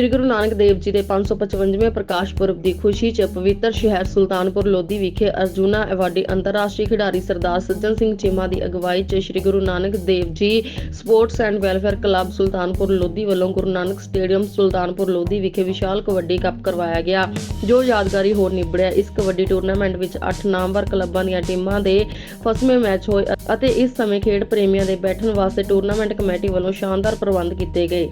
ਸ੍ਰੀ ਗੁਰੂ ਨਾਨਕ ਦੇਵ ਜੀ ਦੇ 555ਵੇਂ ਪ੍ਰਕਾਸ਼ ਪੁਰਬ ਦੀ ਖੁਸ਼ੀ 'ਚ ਪਵਿੱਤਰ ਸ਼ਹਿਰ ਸੁਲਤਾਨਪੁਰ ਲੋਧੀ ਵਿਖੇ ਅਰਜੁਨਾ ਐਵਾਰਡੀ ਅੰਤਰਰਾਸ਼ਟਰੀ ਖਿਡਾਰੀ ਸਰਦਾਰ ਸੱਜਣ ਸਿੰਘ ਚੀਮਾ ਦੀ ਅਗਵਾਈ 'ਚ ਸ੍ਰੀ Guru Nanak Dev ji sports and welfare club Sultanpur Lodhi ਵੱਲੋਂ ਗੁਰੂ ਨਾਨਕ ਸਟੇਡੀਅਮ ਸੁਲਤਾਨਪੁਰ ਲੋਧੀ ਵਿਖੇ ਵਿਸ਼ਾਲ ਕਬੱਡੀ ਕੱਪ ਕਰਵਾਇਆ ਗਿਆ, ਜੋ ਯਾਦਗਾਰੀ ਹੋਰ ਨਿਬੜਿਆ ਇਸ ਕਬੱਡੀ ਟੂਰਨਾਮੈਂਟ ਵਿੱਚ 8 ਨਾਮਵਰ ਕਲੱਬਾਂ ਦੀਆਂ ਟੀਮਾਂ ਦੇ ਫਸਵੇਂ ਮੈਚ ਹੋਏ ਅਤੇ ਇਸ ਸਮੇਂ ਖੇਡ ਪ੍ਰੇਮੀਆਂ ਦੇ ਬੈਠਣ ਵਾਸਤੇ ਟੂਰਨਾਮੈਂਟ ਕਮੇਟੀ ਵੱਲੋਂ ਸ਼ਾਨਦਾਰ ਪ੍ਰਬੰਧ ਕੀਤੇ ਗਏ।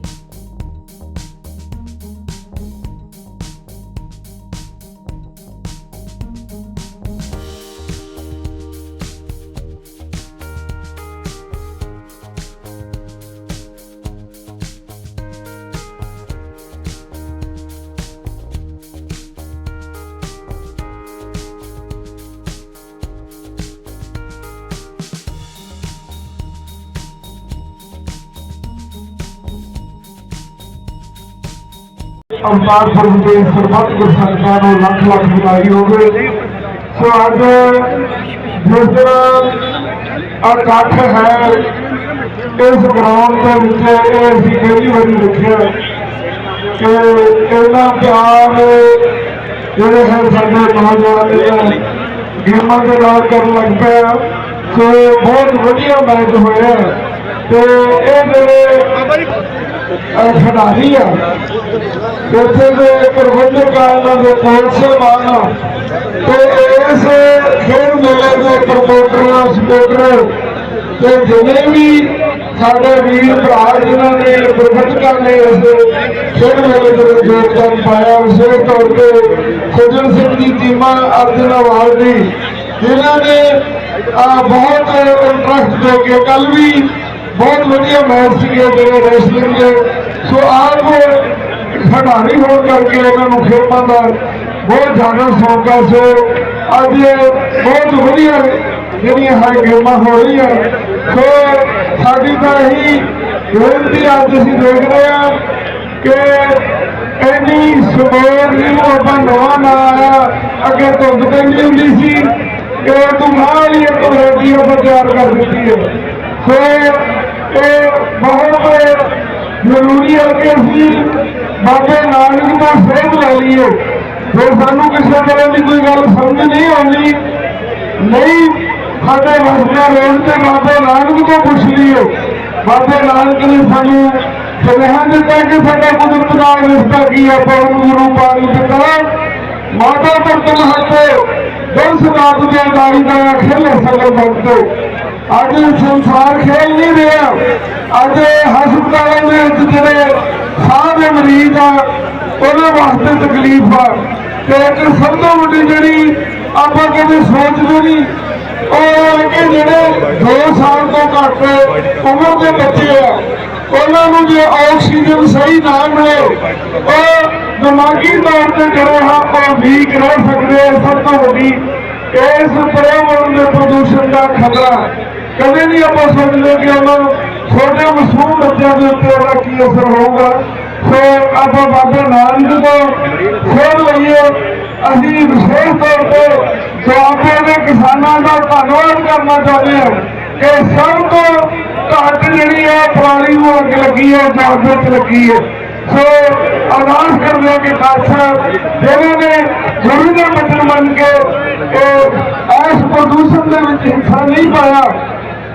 ਅਵਤਾਰ ਪੁਰਬ ਦੇ ਸਰਬੱਤ ਗੁਰਸੰਤਾਂ ਨੂੰ ਲੱਖ ਲੱਖ ਵਧਾਈ ਹੋਵੇ ਸੋ ਅੱਜ ਜਿਸ ਦਿਨ ਇਕੱਠ ਹੈ, ਇਸ ਗਰਾਊਂਡ ਦੇ ਵਿੱਚ ਇਹ ਅਸੀਂ ਪਹਿਲੀ ਵਾਰੀ ਦੇਖਿਆ ਕਿ ਇਹਨਾਂ ਪਿਆਰ ਜਿਹੜੇ ਹੈ ਸਾਡੇ ਨੌਜਵਾਨ ਗੇਮਾਂ ਦੇ ਨਾਲ ਕਰਨ ਲੱਗ ਪਿਆ ਸੋ ਬਹੁਤ ਵਧੀਆ ਮੈਚ ਹੋਇਆ। ਤੇ ਇਹ ਜਿਹੜੇ ਖਿਡਾਰੀ ਆ। ਇੱਥੇ ਦੇ ਪ੍ਰਬੰਧਕ ਦੇ ਪੌਲਸੇਵਾਨ ਆ। ਤੇ ਇਸ ਖੇਡ ਮੇਲੇ ਦੇ ਪ੍ਰਮੋਟਰ, ਸਪੋਰਟਰ ਤੇ ਜਿੰਨੇ ਵੀ ਸਾਡੇ ਵੀਰ ਭਰਾ ਜਿਨ੍ਹਾਂ ਨੇ ਪ੍ਰਬੰਧਕਾਂ ਨੇ ਇਸ ਖੇਡ ਮੇਲੇ ਦੇ ਵਿੱਚ ਯੋਗਦਾਨ ਪਾਇਆ, ਵਿਸ਼ੇਸ਼ ਤੌਰ ਤੇ ਸੱਜਣ ਸਿੰਘ ਦੀ ਟੀਮਾਂ ਅਰਜਨ ਅਵਾਰਡ ਦੀ, ਜਿਨ੍ਹਾਂ ਨੇ ਬਹੁਤ ਇੰਟਰਸਟ ਦੇ ਕੇ ਕੱਲ ਵੀ ਬਹੁਤ ਵਧੀਆ ਮੈਚ ਸੀਗੇ ਜਿਹੜੇ ਰੈਸਲਿੰਗ ਦੇ। ਸੋ ਆਪ ਖਿਡਾਰੀ ਹੋਣ ਕਰਕੇ ਇਹਨਾਂ ਨੂੰ ਖੇਡਾਂ ਦਾ ਬਹੁਤ ਜ਼ਿਆਦਾ ਸ਼ੌਕ ਹੈ ਸੋ ਅੱਜ ਬਹੁਤ ਵਧੀਆ ਜਿਹੜੀਆਂ ਹੈ ਗੇਮਾਂ ਹੋ ਰਹੀਆਂ। ਸੋ ਸਾਡੀ ਤਾਂ ਇਹੀ ਬੇਨਤੀ ਅੱਜ ਅਸੀਂ ਦੇਖਦੇ ਰਹੇ ਹਾਂ ਕਿ ਇੰਨੀ ਸਵੇਰ ਨੂੰ ਆਪਾਂ ਨਵਾਂ ਨਾ ਆਇਆ ਅੱਗੇ ਧੁੰਦ ਪੈਂਦੀ ਹੁੰਦੀ ਸੀ ਕਿ ਤੂੰ ਨਾਲ ਹੀ ਇੱਕ ਰੇਡੀ ਆਪਾਂ ਤਿਆਰ ਕਰ ਦਿੱਤੀ ਹੈ। ਸੋ ਇਹ ਬਹੁਤ ਜ਼ਰੂਰੀ ਹੈ ਕਿ ਅਸੀਂ ਬਾਬੇ ਨਾਨਕ ਦਾ ਸੇਧ ਲੈ ਲਈਏ। ਫਿਰ ਸਾਨੂੰ ਕਿਸੇ ਤਰ੍ਹਾਂ ਦੀ ਕੋਈ ਗੱਲ ਸਮਝ ਨਹੀਂ ਆਉਂਦੀ, ਨਹੀਂ ਸਾਡੇ ਵਸਦਾ ਰੋਣ ਤੇ ਬਾਬੇ ਨਾਨਕ ਤੋਂ ਪੁੱਛ ਲਈਏ। ਬਾਬੇ ਨਾਨਕ ਨੇ ਸਾਨੂੰ ਸੁਨੇਹਾ ਦਿੱਤਾ ਕਿ ਸਾਡਾ ਕੁਦਰਤ ਨਾਲ ਰਿਸ਼ਤਾ ਕੀ ਹੈ ਪਰਮ ਗੁਰੂ ਪਾਣੀ ਪਿਤਾ ਮਾਤਾ ਪੁੱਤਰ ਹੱਥੇ ਦਿਲ ਸਦਾਤ ਦੇ ਦਾਰੀ ਦਾ ਖੇਲੇ ਸਗਲ ਭਗਤੋ ਅੱਜ ਸੰਸਾਰ ਖੇਲ ਅੱਜ ਹਸਪਤਾਲਾਂ ਦੇ ਵਿੱਚ ਜਿਹੜੇ ਸਾਹ ਦੇ ਮਰੀਜ਼ ਆ, ਉਹਨਾਂ ਵਾਸਤੇ ਤਕਲੀਫ ਆ। ਤੇ ਇੱਕ ਸਭ ਤੋਂ ਵੱਡੀ ਜਿਹੜੀ ਆਪਾਂ ਕਦੇ ਸੋਚਦੇ ਨਹੀਂ, ਉਹ ਕਿ ਜਿਹੜੇ 2 ਸਾਲ ਤੋਂ ਘੱਟ ਉਮਰ ਦੇ ਬੱਚੇ ਆ, ਉਹਨਾਂ ਨੂੰ ਜੇ ਆਕਸੀਜਨ ਸਹੀ ਨਾ ਮਿਲੇ, ਉਹ ਦਿਮਾਗੀ ਤੌਰ ਤੇ ਜਿਹੜੇ ਹਾਂ ਉਹ ਵੀਕ ਰਹਿ ਸਕਦੇ ਆ। ਸਭ ਤੋਂ ਵੱਡੀ ਇਸ ਪਰਿਆਵਰਣ ਦੇ ਪ੍ਰਦੂਸ਼ਣ ਦਾ ਖਤਰਾ। ਕਦੇ ਨਹੀਂ ਆਪਾਂ ਸੋਚਦੇ ਕਿ ਉਹਨਾਂ ਨੂੰ ਛੋਟੇ ਮਾਸੂਮ ਬੱਚਿਆਂ ਦੇ ਉੱਤੇ ਉਹਦਾ ਕੀ ਅਸਰ ਹੋਊਗਾ। ਸੋ ਆਪਾਂ ਬਾਬਾ ਨਾਨਕ ਤੋਂ ਖੋਲ ਲਈਏ। ਅਸੀਂ ਵਿਸ਼ੇਸ਼ ਤੌਰ ਤੇ ਦੁਆਬੇ ਦੇ ਕਿਸਾਨਾਂ ਦਾ ਧੰਨਵਾਦ ਕਰਨਾ ਚਾਹੁੰਦੇ ਹਾਂ ਕਿ ਸਭ ਤੋਂ ਘੱਟ ਜਿਹੜੀ ਹੈ ਪਰਾਲੀ ਨੂੰ ਅੱਗ ਲੱਗੀ ਹੈ ਦੁਆਬੇ 'ਚ ਲੱਗੀ ਹੈ। ਸੋ ਅਰਦਾਸ ਕਰਦੇ ਹਾਂ ਕਿ ਖਾਲਸਾ ਜਿਹੜੇ ਨੇ ਗੁਰੂ ਦੇ ਬਚਨ ਮੰਨ ਕੇ ਇਹ ਇਸ ਪ੍ਰਦੂਸ਼ਣ ਦੇ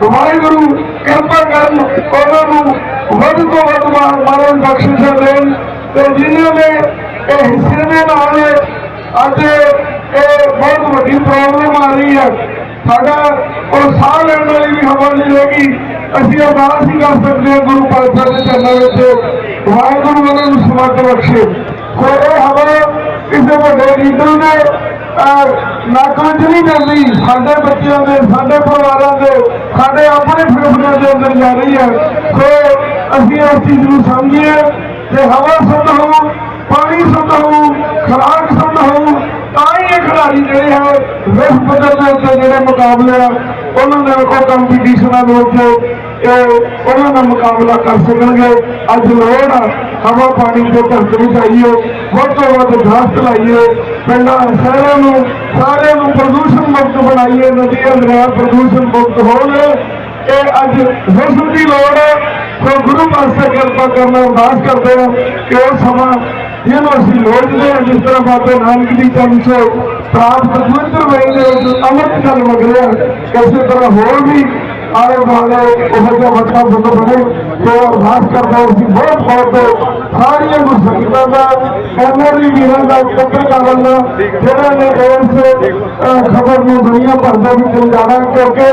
ਵਾਹਿਗੁਰੂ ਕਿਰਪਾ ਕਰਨ ਉਹਨਾਂ ਨੂੰ ਵੱਧ ਤੋਂ ਵੱਧ ਮਾਰ- ਮਾਰਨ ਬਖਸ਼ਿਸ਼ਾਂ ਦੇਣ ਤੇ ਜਿਨ੍ਹਾਂ ਨੇ ਇਹ ਹਿੱਸੇ ਦੇ ਨਾਲ ਅੱਜ ਇਹ ਬਹੁਤ ਵੱਡੀ ਪ੍ਰੋਬਲਮ ਆ ਰਹੀ ਹੈ ਸਾਡਾ ਉਹ ਸਾਹ ਲੈਣ ਵਾਲੀ ਵੀ ਹਵਾ ਨਹੀਂ ਰਹੇਗੀ। ਅਸੀਂ ਅਰਦਾਸ ਹੀ ਕਰ ਸਕਦੇ ਹਾਂ ਗੁਰੂ ਪਾਤਸ਼ਾਹ ਦੇ ਚਰਨਾਂ ਵਿੱਚ। ਵਾਹਿਗੁਰੂ ਉਹਨਾਂ ਨੂੰ ਸਮਰਥ ਬਖਸ਼ੇ। ਸੋ ਇਹ ਹਵਾ ਕਿਸੇ ਵੱਡੇ ਲੀਡਰ ਨੇ ਅਹ, ਨੱਕ ਨਹੀਂ ਜਾਂਦੀ ਸਾਡੇ ਬੱਚਿਆਂ ਦੇ ਸਾਡੇ ਪਰਿਵਾਰਾਂ ਦੇ ਸਾਡੇ ਆਪਣੇ ਫੇਫੜਿਆਂ ਦੇ ਅੰਦਰ ਜਾ ਰਹੀ ਹੈ। ਸੋ ਅਸੀਂ ਇਸ ਚੀਜ਼ ਨੂੰ ਸਮਝੀਏ ਕਿ ਹਵਾ ਸ਼ੁੱਧ ਹੋਊ, ਪਾਣੀ ਸ਼ੁੱਧ ਹੋਊ, ਖੁਰਾਕ ਸ਼ੁੱਧ ਹੋਊ, ਤਾਂ ਹੀ ਇਹ ਖਿਡਾਰੀ ਜਿਹੜੇ ਹੈ ਵਿਸ਼ ਪੱਧਰ ਦੇ ਉੱਤੇ ਜਿਹੜੇ ਮੁਕਾਬਲੇ ਆ, ਉਹਨਾਂ ਦੇ ਕੋ ਕੰਪੀਟੀਸ਼ਨਾਂ ਦੇ ਵਿੱਚ ਇਹ ਉਹਨਾਂ ਦਾ ਮੁਕਾਬਲਾ ਕਰ ਸਕਣਗੇ। ਅੱਜ ਲੋੜ ਆ, ਹਵਾ ਪਾਣੀ ਦੇ ਧਰਤ ਵਿੱਚ ਆਈਏ ਵੱਧ ਤੋਂ ਵੱਧ ਘਾਸ ਲਾਈਏ। ਪਿੰਡਾਂ, ਸ਼ਹਿਰਾਂ ਨੂੰ ਮੁਕਤ ਬਣਾਈਏ ਨਦੀਆਂ ਦਰਿਆ ਪ੍ਰਦੂਸ਼ਣ ਮੁਕਤ ਹੋਣ। ਇਹ ਅੱਜ ਵਿਸ਼ਵ ਦੀ ਲੋੜ ਹੈ। ਸੋ ਗੁਰੂ ਪਾਤਸ਼ਾਹ ਕਿਰਪਾ ਕਰਨਾ ਅਰਦਾਸ ਕਰਦੇ ਹਾਂ ਕਿ ਉਹ ਸਮਾਂ ਜਿਹਨੂੰ ਅਸੀਂ ਲੋੜਦੇ ਹਾਂ, ਜਿਸ ਤਰ੍ਹਾਂ ਬਾਬੇ ਨਾਨਕ ਦੀ ਚਰਨ ਸੋ ਪ੍ਰਾਪਤ ਪਵਿੱਤਰ ਵੇਲੇ ਅੰਮ੍ਰਿਤ ਜਲ ਵਗ ਰਿਹਾ ਕਿਸੇ ਤਰ੍ਹਾਂ ਹੋਰ ਵੀ ਆਲੇ ਦੁਆਲੇ ਉਹ ਜਿਹਾ ਵੱਡਾ ਬੁੱਧ ਬਣੇ ਸੋ ਅਰਦਾਸ ਕਰਦਾ ਹਾਂ ਅਸੀਂ ਬਹੁਤ ਬਹੁਤ ਸਾਰੀਆਂ ਗੁਰਸੰਗਤਾਂ ਦਾ ਐਨਆਰਈ ਵੀਰਾਂ ਦਾ ਪੱਤਰਕਾਰਾਂ ਦਾ ਜਿਹੜਾ ਨੇ ਇਸ ਅਹ, ਖਬਰ ਨੂੰ ਦੁਨੀਆ ਭਰ ਦੇ ਵਿੱਚ ਲਿਜਾਣਾ ਕਿਉਂਕਿ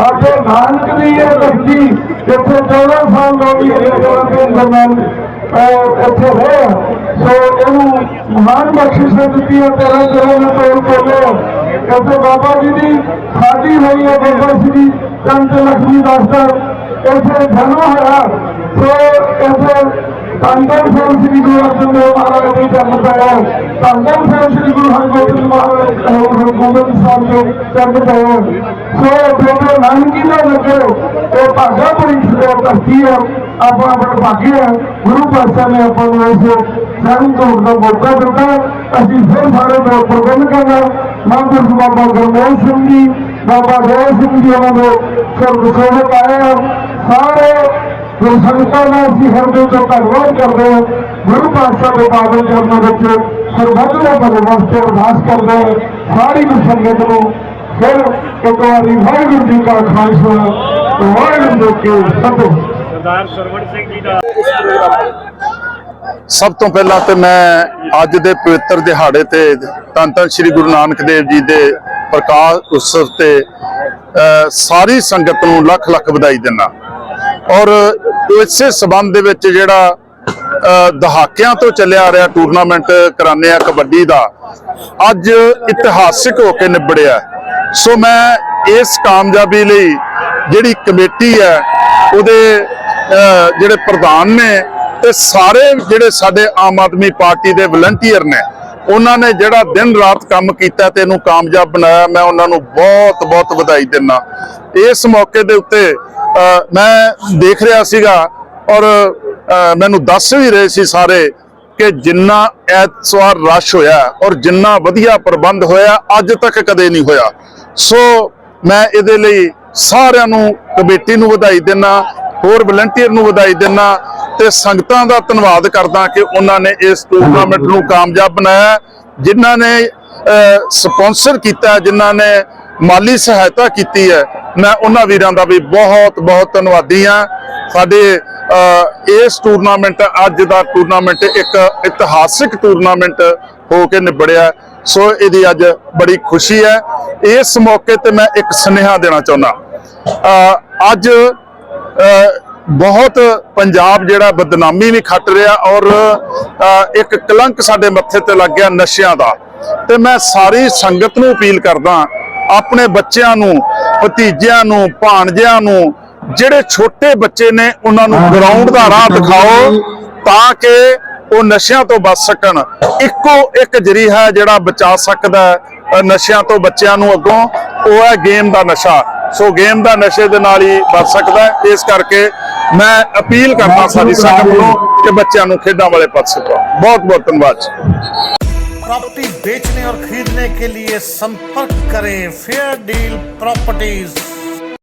ਆਪੇ ਨਾਨਕ ਦੀ ਇਹ ਧਰਤੀ ਜਿੱਥੇ 14 ਸਾਲ ਲੋਕੀ ਇਹ ਇੱਥੇ ਰਹੇ ਸੋ ਇਹਨੂੰ ਮਹਾਨ ਬਖਸ਼ਿਸ਼ ਦਿੱਤੀ ਹੈ ਤੇਰਾ ਤੇਰਾ ਤੋੜ ਕੋਲੇ ਇੱਥੇ ਬਾਬਾ ਜੀ ਦੀ ਸਾਡੀ ਹੋਈ ਹੈ ਬਾਬਾ ਸ੍ਰੀ ਚੰਦ ਲక్ష్ਮੀ ਦਾਸ ਦਾ। ਇੱਥੇ ਜਨਮ ਹੋਇਆ। ਸੋ ਇੱਥੇ ਧੰਨ ਸਾਹਿਬ ਸ੍ਰੀ ਗੁਰੂ ਅਰਜਨ ਦੇਵ ਮਹਾਰਾਜ ਦੇ ਜਨਮ ਪਾਇਆ ਧੰਨ ਸਾਹਿਬ ਸ੍ਰੀ ਗੁਰੂ ਹਰਗੋਬਿੰਦ ਮਹਾਰਾਜ ਹਰਗੋਬਿੰਦ ਸਾਹਿਬ ਦੇ ਜਨਮ ਪਾਇਆ ਸੋ ਬੇਟੇ ਨਾਨਕੀ ਦਾ ਲੱਗੋ। ਇਹ ਭਾਗਾ ਬੜੀ ਧਰਤੀ ਹੈ। ਆਪਣਾ ਬੜਾ ਭਾਗੀ ਹੈ। ਗੁਰੂ ਪਾਤਸ਼ਾਹ ਨੇ ਆਪਾਂ ਨੂੰ ਇਸ ਸਾਨੂੰ ਤੋਂ ਦਾ ਮੌਕਾ ਦਿੱਤਾ। ਅਸੀਂ ਫਿਰ ਸਾਰੇ ਦਾ ਪ੍ਰਬੰਧ ਕਰਨਾ। ਮਹਾਂਪੁਰਸ਼ ਬਾਬਾ ਗੁਰਮੇਲ ਸਿੰਘ ਜੀ, ਬਾਬਾ ਦੇਵ ਸਿੰਘ ਜੀ ਉਹਨਾਂ ਦੇ ਸਰਬ ਸੇਵਕ ਆਏ ਸਾਰੇ ਸੰਗਤਾਂ ਦਾ ਅਸੀਂ ਹਰਦੇ ਤੋਂ ਧੰਨਵਾਦ ਕਰਦੇ ਹਾਂ। ਗੁਰੂ ਪਾਤਸ਼ਾਹ ਦੇ ਬਾਦਲ ਚਰਨਾਂ ਵਿੱਚ ਸਰਬੱਤ ਦੇ ਭਲੇ ਵਾਸਤੇ ਅਰਦਾਸ ਕਰਦੇ ਹਾਂ। ਸਾਰੀ ਗੁਰੂ ਸੰਗਤ ਨੂੰ ਫਿਰ ਇੱਕ ਵਾਰੀ ਵਾਹਿਗੁਰੂ ਜੀ ਕਾ ਖਾਲਸਾ, ਵਾਹਿਗੁਰੂ ਜੀ ਕੀ ਫਤਿਹ। ਸਰਦਾਰ ਸਰਵਣ ਸਿੰਘ ਜੀ ਦਾ ਸਭ ਤੋਂ ਪਹਿਲਾਂ ਤੇ ਮੈਂ ਅੱਜ ਦੇ ਪਵਿੱਤਰ ਦਿਹਾੜੇ ਤੇ ਧੰਨ ਧੰਨ ਸ੍ਰੀ ਗੁਰੂ ਨਾਨਕ ਦੇਵ ਜੀ ਦੇ ਪ੍ਰਕਾਸ਼ ਉਤਸਵ ਤੇ ਸਾਰੀ ਸੰਗਤ ਨੂੰ ਲੱਖ ਲੱਖ ਵਧਾਈ ਦਿੰਦਾ। ਔਰ ਇਸੇ ਸਬੰਧ ਦੇ ਵਿੱਚ ਜਿਹੜਾ ਦਹਾਕਿਆਂ ਤੋਂ ਚੱਲਿਆ ਆ ਰਿਹਾ ਟੂਰਨਾਮੈਂਟ ਕਰਾਉਂਦੇ ਆ ਕਬੱਡੀ ਦਾ, ਅੱਜ ਇਤਿਹਾਸਿਕ ਹੋ ਕੇ ਨਿਬੜਿਆ। ਸੋ ਮੈਂ ਇਸ ਕਾਮਯਾਬੀ ਲਈ ਜਿਹੜੀ ਕਮੇਟੀ ਹੈ, ਉਹਦੇ ਜਿਹੜੇ ਪ੍ਰਧਾਨ ਨੇ ਤੇ ਸਾਰੇ ਜਿਹੜੇ ਸਾਡੇ ਆਮ ਆਦਮੀ ਪਾਰਟੀ ਦੇ ਵਲੰਟੀਅਰ ਨੇ, ਉਹਨਾਂ ਨੇ ਜਿਹੜਾ ਦਿਨ ਰਾਤ ਕੰਮ ਕੀਤਾ ਤੇ ਇਹਨੂੰ ਕਾਮਯਾਬ ਬਣਾਇਆ, ਮੈਂ ਉਹਨਾਂ ਨੂੰ ਬਹੁਤ ਬਹੁਤ ਵਧਾਈ ਦਿੰਦਾ ਇਸ ਮੌਕੇ ਦੇ ਉੱਤੇ ਮੈਂ ਦੇਖ ਰਿਹਾ ਸੀਗਾ ਔਰ ਮੈਨੂੰ ਦੱਸ ਵੀ ਰਹੇ ਸੀ ਸਾਰੇ ਕਿ ਜਿੰਨਾ ਐਤਵਾਰ ਰਸ਼ ਹੋਇਆ ਔਰ ਜਿੰਨਾ ਵਧੀਆ ਪ੍ਰਬੰਧ ਹੋਇਆ, ਅੱਜ ਤੱਕ ਕਦੇ ਨਹੀਂ ਹੋਇਆ। ਸੋ ਮੈਂ ਇਹਦੇ ਲਈ ਸਾਰਿਆਂ ਨੂੰ ਕਮੇਟੀ ਨੂੰ ਵਧਾਈ ਦਿੰਦਾ ਹੋਰ ਵਲੰਟੀਅਰ ਨੂੰ ਵਧਾਈ ਦਿੰਦਾ ਤੇ ਸੰਗਤਾਂ ਦਾ ਧੰਨਵਾਦ ਕਰਦਾ ਕਿ ਉਹਨਾਂ ਨੇ ਇਸ ਟੂਰਨਾਮੈਂਟ ਨੂੰ ਕਾਮਯਾਬ ਬਣਾਇਆ, ਜਿਨ੍ਹਾਂ ਨੇ ਸਪਾਂਸਰ ਕੀਤਾ, ਜਿਨ੍ਹਾਂ ਨੇ ਮਾਲੀ ਸਹਾਇਤਾ ਕੀਤੀ ਹੈ। ਮੈਂ ਉਹਨਾਂ ਵੀਰਾਂ ਦਾ ਵੀ ਬਹੁਤ ਬਹੁਤ ਧੰਨਵਾਦੀ ਹਾਂ। ਸਾਡੇ ਇਸ ਟੂਰਨਾਮੈਂਟ ਅੱਜ ਦਾ ਟੂਰਨਾਮੈਂਟ ਇੱਕ ਇਤਿਹਾਸਿਕ ਟੂਰਨਾਮੈਂਟ ਹੋ ਕੇ ਨਿਬੜਿਆ। ਸੋ ਇਹਦੀ ਅੱਜ ਬੜੀ ਖੁਸ਼ੀ ਹੈ। ਇਸ ਮੌਕੇ ਤੇ ਮੈਂ ਇੱਕ ਸੁਨੇਹਾ ਦੇਣਾ ਚਾਹੁੰਦਾ। ਅੱਜ ਬਹੁਤ ਪੰਜਾਬ ਜਿਹੜਾ ਬਦਨਾਮੀ ਵੀ ਖੱਟ ਰਿਹਾ ਔਰ ਇੱਕ ਕਲੰਕ ਸਾਡੇ ਮੱਥੇ ਤੇ ਲੱਗ ਗਿਆ ਨਸ਼ਿਆਂ ਦਾ। ਤੇ ਮੈਂ ਸਾਰੀ ਸੰਗਤ ਨੂੰ ਅਪੀਲ ਕਰਦਾ ਆਪਣੇ ਬੱਚਿਆਂ ਨੂੰ ਭਤੀਜਿਆਂ ਨੂੰ ਭਾਣਜਿਆਂ ਨੂੰ ਜਿਹੜੇ ਛੋਟੇ ਬੱਚੇ ਨੇ ਉਹਨਾਂ ਨੂੰ ਗਰਾਊਂਡ ਦਾ ਰਾਹ ਦਿਖਾਓ ਤਾਂ ਕਿ ਉਹ ਨਸ਼ਿਆਂ ਤੋਂ ਬਚ ਸਕਣ। ਇੱਕੋ ਇੱਕ ਜਰੀਹਾ ਜਿਹੜਾ ਬਚਾ ਸਕਦਾ ਨਸ਼ਿਆਂ ਤੋਂ ਬੱਚਿਆਂ ਨੂੰ ਅੱਗੋਂ ਉਹ ਹੈ ਗੇਮ ਦਾ ਨਸ਼ਾ। ਸੋ ਗੇਮ ਦਾ ਨਸ਼ੇ ਦੇ ਨਾਲ ਹੀ ਬਚ ਸਕਦਾ ਹੈ ਇਸ ਕਰਕੇ ਮੈਂ ਅਪੀਲ ਕਰਦਾ ਸਾਰੀ ਸੰਗਤ ਨੂੰ ਕਿ ਬੱਚਿਆਂ ਨੂੰ ਖੇਡਾਂ ਵਾਲੇ ਪਾਸੇ ਪਾਓ ਬਹੁਤ ਬਹੁਤ ਧੰਨਵਾਦ ਜੀ प्रॉपर्टी बेचने और खरीदने के लिए संपर्क करें फेयर डील प्रॉपर्टीज